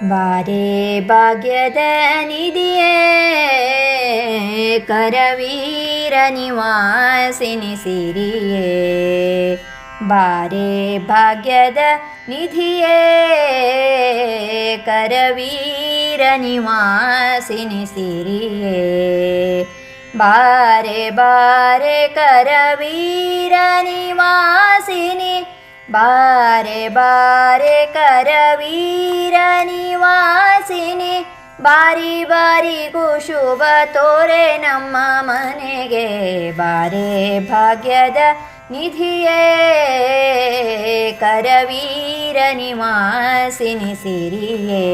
ಬಾರೆ ಭಾಗ್ಯದ ನಿಧಿಯೇ ಕರವೀರ ನಿವಾಸಿನಿ ಸಿರಿಯೇ ಬಾರೆ ಭಾಗ್ಯದ ನಿಧಿಯೇ ಕರವೀರ ನಿವಾಸಿನಿ ಸಿರಿಯೇ ಬಾರೆ ಬಾರೆ ಕರವೀರ ನಿವಾಸಿನಿ ಬಾರೆ ಬಾರೆ ಕರವೀರ ನಿವಾಸಿನಿ, ಬಾರಿ ಬಾರಿ ಶುಭ ತೋರೆ ನಮ್ಮ ಮನೆಗೆ. ಬಾರೆ ಭಾಗ್ಯದ ನಿಧಿಯೇ, ಕರವೀರ ನಿವಾಸಿನಿ ಸಿರಿಯೇ.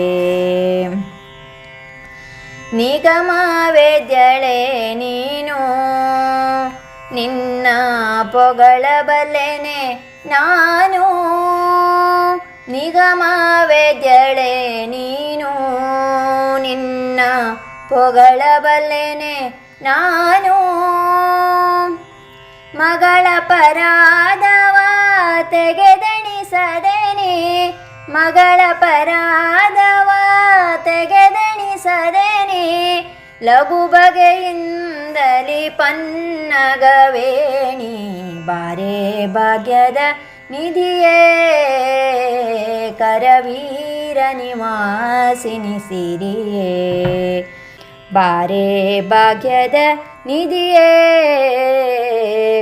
ನಿಗಮ ವೇದ್ಯಳೆ ನೀನು, ನಿನ್ನ ಪೊಗಳಬಲ್ಲೆನೆ ನಾನು ನಿಗಮ ವೇದ್ಯಳೆ ನೀನು ನಿನ್ನ ಪೊಗಳಬಲ್ಲೆನೆ ನಾನು ಮಗಳ ಪರಾದವ ತೆಗೆದೆಣಿಸದೆನಿ, ಮಗಳ ಪರಾದವ ತೆಗೆದೆಣಿಸದೆನಿ, ಲಘು ಬಗೆಯಿಂದಲಿ ಪನ್ನಗವೇಣಿ. ಬಾರೆ ಭಾಗ್ಯದ ನಿಧಿಯೇ, ಕರವೀರ ನಿವಾಸಿನಿ ಸಿರಿಯೇ ಬಾರೆ ಭಾಗ್ಯದ ನಿಧಿಯೇ,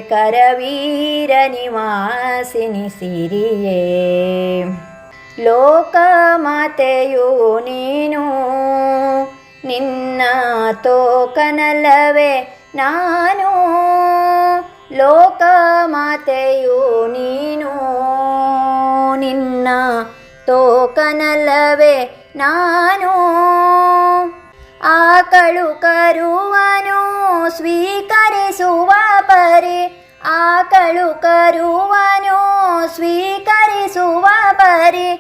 ಕರವೀರ ನಿವಾಸಿನಿ ಸಿರಿಯೇ ಲೋಕ ಮಾತೆಯು ನೀನು, ನಿನ್ನ ತೋಕನಲ್ಲವೇ ನಾನು. ಲೋಕ ಮಾತೆಯು ನೀನು ನಿನ್ನ ತೋಕನಲ್ಲವೇ ನಾನು. ಆಕಳು ಕರುವನು ಸ್ವೀಕರಿಸುವ ಪರಿ ಆಕಳು ಕರುವನು ಸ್ವೀಕರಿಸುವ ಪರಿ,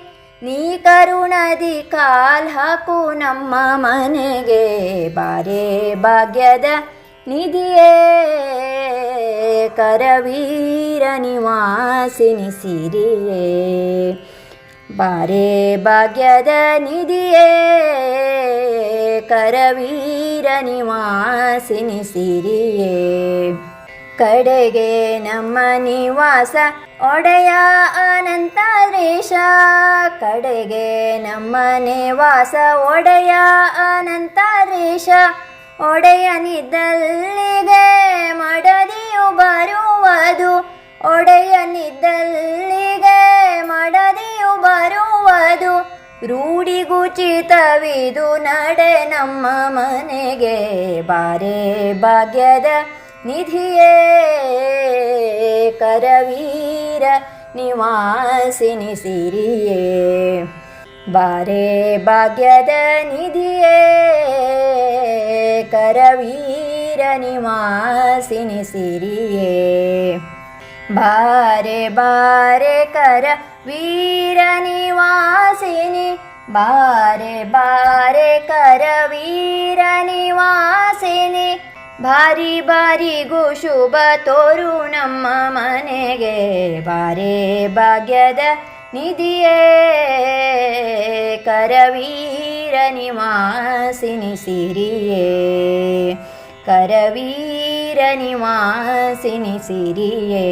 ನೀ ಕರುಣದಿ ಕಾಲ್ ಹಾಕು ನಮ್ಮ ಮನೆಗೆ ಬಾರೇ ಭಾಗ್ಯದ ನಿಧಿಯೇ ಕರವೀರ ನಿವಾಸಿನಿ ಸಿರಿಯೇ ಬಾರೆ ಭಾಗ್ಯದ ನಿಧಿಯೇ ಕರವೀರ ನಿವಾಸಿನಿ ಸಿರಿಯೇ ಕಡೆಗೆ ನಮ್ಮ ನಿವಾಸ ಒಡೆಯ ಅನಂತರೇಶ ಕಡೆಗೆ ನಮ್ಮ ನಿವಾಸ ಒಡೆಯ ಅನಂತರೇಶ ಒಡೆಯನಿದ್ದಲ್ಲಿಗೆ ಮಡದಿಯು ಬರುವುದು. ಒಡೆಯನಿದ್ದಲ್ಲಿಗೆ ಮಡದಿಯು ಬರುವುದು. ರೂಢಿಗುಚಿತವಿದು ನಡೆ ನಮ್ಮ ಮನೆಗೆ. ಬಾರೆ ಭಾಗ್ಯದ ನಿಧಿಯೇ ಕರವೀರ ನಿವಾಸಿನಿ ಸಿರಿಯೇ ಬಾರೆ ಭಾಗ್ಯದ ನಿಧಿಯೇ ಕರವೀರ ನಿವಾಸಿನಿ ಸಿರಿಯೇ ಬಾರೆ ಬಾರೆ ಕರ ವೀರ ನಿವಾಸಿನಿ ಬಾರೆ ಬಾರೆ ಕರ ವೀರ ನಿವಾಸಿನಿ ಭಾರಿ ಬಾರಿಗೂ ಶುಭ ತೋರು ನಮ್ಮ ಮನೆಗೆ ಬಾರೆ ಭಾಗ್ಯದ ನಿಧಿಯೇ ಕರವೀರ ನಿವಾಸಿನಿ ಸಿರಿಯೇ ಕರವೀರ ನಿವಾಸಿನಿ ಸಿರಿಯೇ